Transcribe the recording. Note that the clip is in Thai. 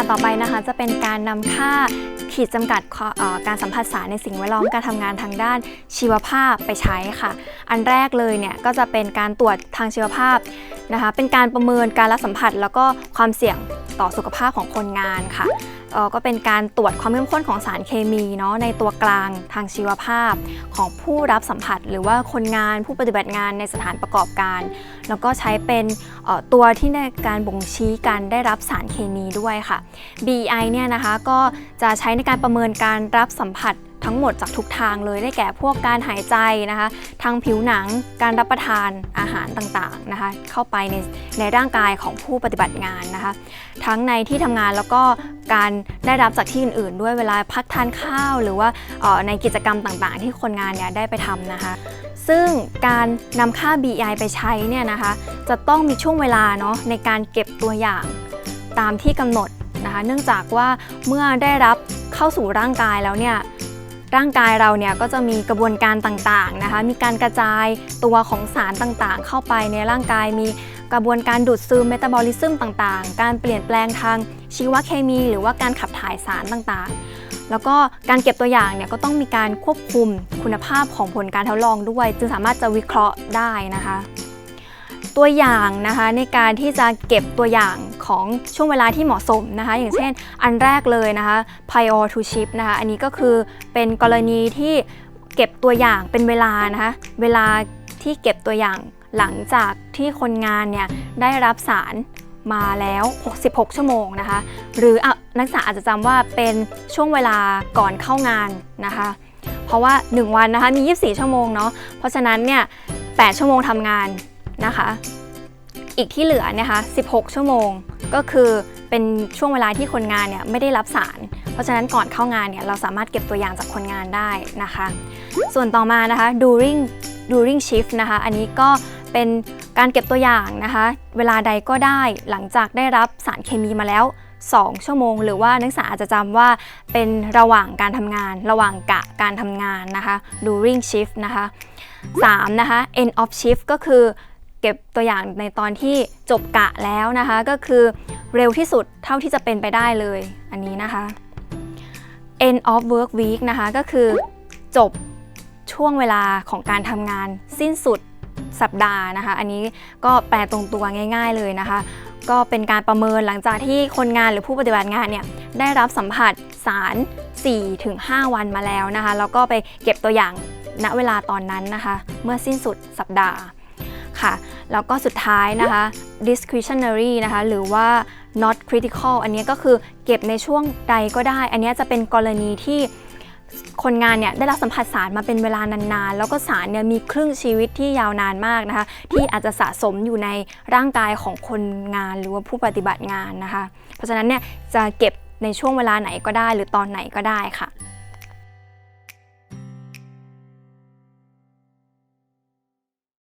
ต่อไปนะคะจะเป็นการนำค่าขีดจำกัดการสัมผัสสารในสิ่งแวดล้อมการทำงานทางด้านชีวภาพไปใช้ค่ะ อันแรกเลยเนี่ยก็จะเป็นการตรวจทางชีวภาพนะคะ เป็นการประเมินการรับสัมผัสแล้วก็ความเสี่ยง ต่อสุขภาพของคนงานค่ะก็เป็นการตรวจความเข้มข้นของสารเคมีเนาะในตัวกลางทางชีวภาพ ของผู้รับสัมผัส หรือว่าคนงานผู้ปฏิบัติงานในสถานประกอบการ แล้วก็ใช้เป็นตัวที่ในการบ่งชี้การได้รับสารเคมีด้วยค่ะ BI เนี่ยนะคะก็จะใช้ในการประเมินการรับสัมผัส ทั้งหมดจากทุกทางเลยได้แก่พวกการหายใจนะคะ ทางผิวหนังการรับประทานอาหารต่างๆนะคะ เข้าไปในในร่างกายของผู้ปฏิบัติงานนะคะ ทั้งในที่ทำงานแล้วก็การได้รับจากที่อื่นๆ ด้วยเวลาพักทานข้าว หรือว่าออในกิจกรรมต่างๆ ที่คนงานเนี่ยได้ไปทำนะคะซึ่งการนำค่า BI ไปใช้เนี่ยนะคะ จะต้องมีช่วงเวลาเนาะในการเก็บตัวอย่างตามที่กำหนดนะคะ เนื่องจากว่าเมื่อได้รับเข้าสู่ร่างกายแล้วเนี่ย ร่างกายเราเนี่ยก็จะมีกระบวนการต่างๆนะคะ มีการกระจายตัวของสารต่างๆ เข้าไปในร่างกายมีกระบวนการดูดซึมเมตาบอลิซึมต่างๆ การเปลี่ยนแปลงทางชีวเคมี หรือว่าการขับถ่ายสารต่างๆ แล้วก็การเก็บตัวอย่างเนี่ยก็ต้องมีการควบคุมคุณภาพของผลการทดลองด้วย จึงสามารถจะวิเคราะห์ได้นะคะ ตัวอย่างนะคะในการที่จะเก็บตัวอย่างของช่วงเวลาที่เหมาะสมนะคะ อย่างเช่นอันแรกเลยนะคะ prior to ship นะคะอันนี้ก็คือเป็นกรณีที่เก็บตัวอย่างเป็นเวลานะคะเวลาที่เก็บตัวอย่างหลังจากที่คนงานเนี่ยได้รับสารมาแล้ว 66 ชั่วโมงนะคะ หรืออนักศึกษาอาจจะจำว่าเป็นช่วงเวลาก่อนเข้างานนะคะ เพราะว่า 1 วันนะคะมี 24 ชั่วโมงเนาะ เพราะฉะนั้นเนี่ย 8 ชั่วโมงทำงาน นะคะ อีกที่เหลือนะคะ 16 ชั่วโมง ก็คือเป็นช่วงเวลาที่คนงานเนี่ยไม่ได้รับสาร เพราะฉะนั้นก่อนเข้างานเนี่ยเราสามารถเก็บตัวอย่างจากคนงานได้นะคะ ส่วนต่อมานะคะ during during shift นะคะ อันนี้ก็เป็นการเก็บตัวอย่างนะคะ เวลาใดก็ได้หลังจากได้รับสารเคมีมาแล้ว 2 ชั่วโมง หรือว่านักศึกษาอาจจะจำว่าเป็นระหว่างการทำงาน ระหว่างกะการทำงานนะคะ during shift นะคะ 3 นะคะ end of shift ก็คือ เก็บตัวอย่างในตอนที่จบกะแล้วนะคะ ก็คือเร็วที่สุดเท่าที่จะเป็นไปได้เลย อันนี้นะคะ end of work week นะคะ ก็คือจบช่วงเวลาของการทำงานสิ้นสุดสัปดาห์นะคะ อันนี้ก็แปลตรงตัวง่าย ๆเลยนะคะ ก็เป็นการประเมินหลังจากที่คนงานหรือผู้ปฏิบัติงานเนี่ยได้รับสัมผัสสาร 4-5 วันมาแล้วนะคะ แล้วก็ไปเก็บตัวอย่างณเวลาตอนนั้นนะคะ เมื่อสิ้นสุดสัปดาห์ ค่ะ แล้วก็สุดท้ายนะคะ discretionary นะคะ หรือว่า not critical อันนี้ก็คือเก็บในช่วงใดก็ได้ อันนี้จะเป็นกรณีที่คนงานเนี่ยได้รับสัมผัสสารมาเป็นเวลานานๆ แล้วก็สารเนี่ยมีครึ่งชีวิตที่ยาวนานมากนะคะ ที่อาจจะสะสมอยู่ในร่างกายของคนงานหรือว่าผู้ปฏิบัติงานนะคะ เพราะฉะนั้นเนี่ยจะเก็บในช่วงเวลาไหนก็ได้หรือตอนไหนก็ได้ค่ะ